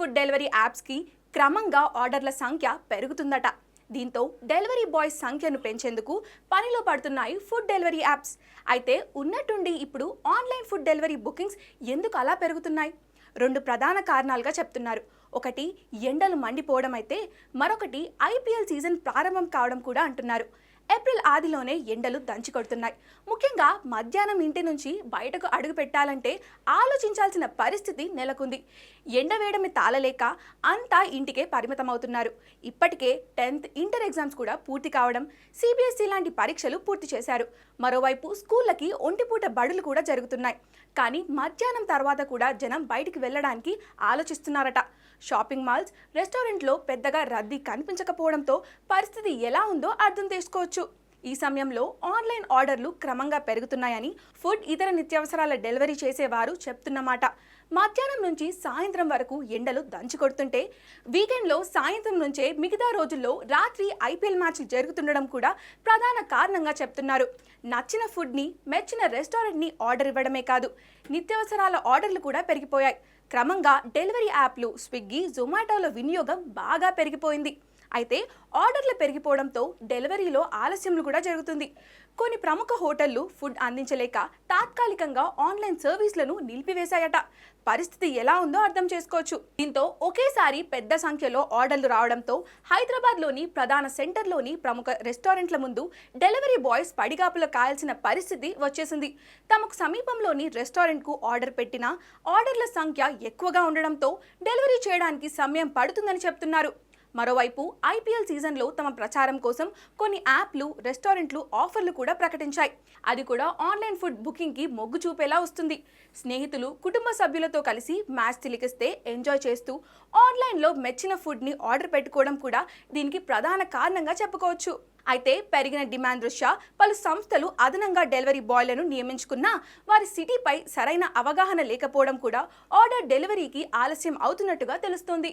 Food delivery యాప్స్కి క్రమంగా ఆర్డర్ల సంఖ్య పెరుగుతుందట. దీంతో డెలివరీ బాయ్స్ సంఖ్యను పెంచేందుకు పనిలో పడుతున్నాయి ఫుడ్ డెలివరీ యాప్స్. అయితే ఉన్నట్టుండి ఇప్పుడు ఆన్లైన్ ఫుడ్ డెలివరీ బుకింగ్స్ ఎందుకు అలా పెరుగుతున్నాయి? రెండు ప్రధాన కారణాలుగా చెప్తున్నారు. ఒకటి ఎండలు మండిపోవడం అయితే మరొకటి ఐపీఎల్ సీజన్ ప్రారంభం కావడం కూడా అంటున్నారు. ఏప్రిల్ ఆదిలోనే ఎండలు దంచి కొడుతున్నాయి ముఖ్యంగా మధ్యాహ్నం ఇంటి నుంచి బయటకు అడుగు పెట్టాలంటే ఆలోచించాల్సిన పరిస్థితి నెలకొంది. ఎండ వేయడమే తాళలేక అంతా ఇంటికే పరిమితమవుతున్నారు. ఇప్పటికే టెన్త్ ఇంటర్ ఎగ్జామ్స్ కూడా పూర్తి కావడం సిబిఎస్ఈ లాంటి పరీక్షలు పూర్తి చేశారు. మరోవైపు స్కూళ్ళకి ఒంటిపూట బడులు కూడా జరుగుతున్నాయి. కానీ మధ్యాహ్నం తర్వాత కూడా జనం బయటికి వెళ్ళడానికి ఆలోచిస్తున్నారట. షాపింగ్ మాల్స్ రెస్టారెంట్లో పెద్దగా రద్దీ కనిపించకపోవడంతో పరిస్థితి ఎలా ఉందో అర్థం చేసుకోవచ్చు. ఈ సమయంలో ఆన్లైన్ ఆర్డర్లు క్రమంగా పెరుగుతున్నాయని ఫుడ్ ఇతర నిత్యావసరాల డెలివరీ చేసేవారు చెప్తున్నమాట. మధ్యాహ్నం నుంచి సాయంత్రం వరకు ఎండలు దంచి కొడుతుంటే వీకెండ్లో సాయంత్రం నుంచే మిగతా రోజుల్లో రాత్రి ఐపీఎల్ మ్యాచ్లు జరుగుతుండడం కూడా ప్రధాన కారణంగా చెప్తున్నారు. నచ్చిన ఫుడ్ని మెచ్చిన రెస్టారెంట్ని ఆర్డర్ ఇవ్వడమే కాదు నిత్యావసరాల ఆర్డర్లు కూడా పెరిగిపోయాయి. క్రమంగా డెలివరీ యాప్లు స్విగ్గీ జొమాటోల వినియోగం బాగా పెరిగిపోయింది. అయితే ఆర్డర్లు పెరిగిపోవడంతో డెలివరీలో ఆలస్యములు కూడా జరుగుతుంది. కొన్ని ప్రముఖ హోటళ్ళు ఫుడ్ అందించలేక తాత్కాలికంగా ఆన్లైన్ సర్వీస్లను నిలిపివేశాయట. పరిస్థితి ఎలా ఉందో అర్థం చేసుకోవచ్చు. దీంతో ఒకేసారి పెద్ద సంఖ్యలో ఆర్డర్లు రావడంతో హైదరాబాద్లోని ప్రధాన సెంటర్లోని ప్రముఖ రెస్టారెంట్ల ముందు డెలివరీ బాయ్స్ పడిగాపులు కాయాల్సిన పరిస్థితి వచ్చేసింది. తమకు సమీపంలోని రెస్టారెంట్కు ఆర్డర్ పెట్టినా ఆర్డర్ల సంఖ్య ఎక్కువగా ఉండడంతో డెలివరీ చేయడానికి సమయం పడుతుందని చెప్తున్నారు. మరోవైపు ఐపీఎల్ సీజన్లో తమ ప్రచారం కోసం కొన్ని యాప్లు రెస్టారెంట్లు ఆఫర్లు కూడా ప్రకటించాయి. అది కూడా ఆన్లైన్ ఫుడ్ బుకింగ్కి మొగ్గు చూపేలా వస్తుంది. స్నేహితులు కుటుంబ సభ్యులతో కలిసి మ్యాచ్ తిలికిస్తే ఎంజాయ్ చేస్తూ ఆన్లైన్లో మెచ్చిన ఫుడ్ని ఆర్డర్ పెట్టుకోవడం కూడా దీనికి ప్రధాన కారణంగా చెప్పుకోవచ్చు. అయితే పెరిగిన డిమాండ్ దృష్ట్యా పలు సంస్థలు అదనంగా డెలివరీ బాయ్లను నియమించుకున్నా వారి సిటీపై సరైన అవగాహన లేకపోవడం కూడా ఆర్డర్ డెలివరీకి ఆలస్యం అవుతున్నట్టుగా తెలుస్తోంది.